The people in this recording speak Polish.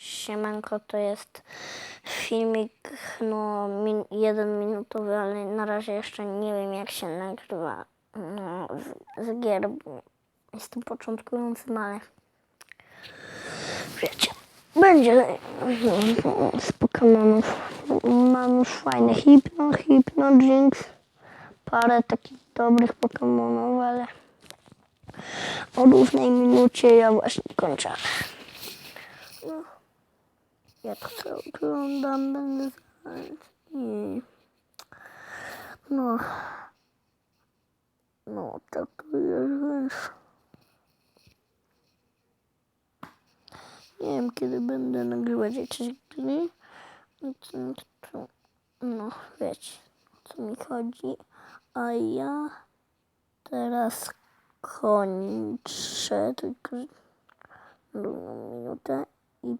Siemanko, to jest filmik, no, min, jeden minutowy, ale na razie jeszcze nie wiem, jak się nagrywa no, z, z gier, jestem początkującym, ale wiecie, będzie no, z Pokemonów. Mam już fajne Hypno, Hypno, Jinx, parę takich dobrych Pokemonów, ale o różnej minucie ja właśnie kończę. Jak to oglądam, będę i no, no tak to jest, więc nie wiem kiedy będę nagrywać jakieś gry, no no wiecie co mi chodzi, a ja teraz kończę tylko drugą minutę i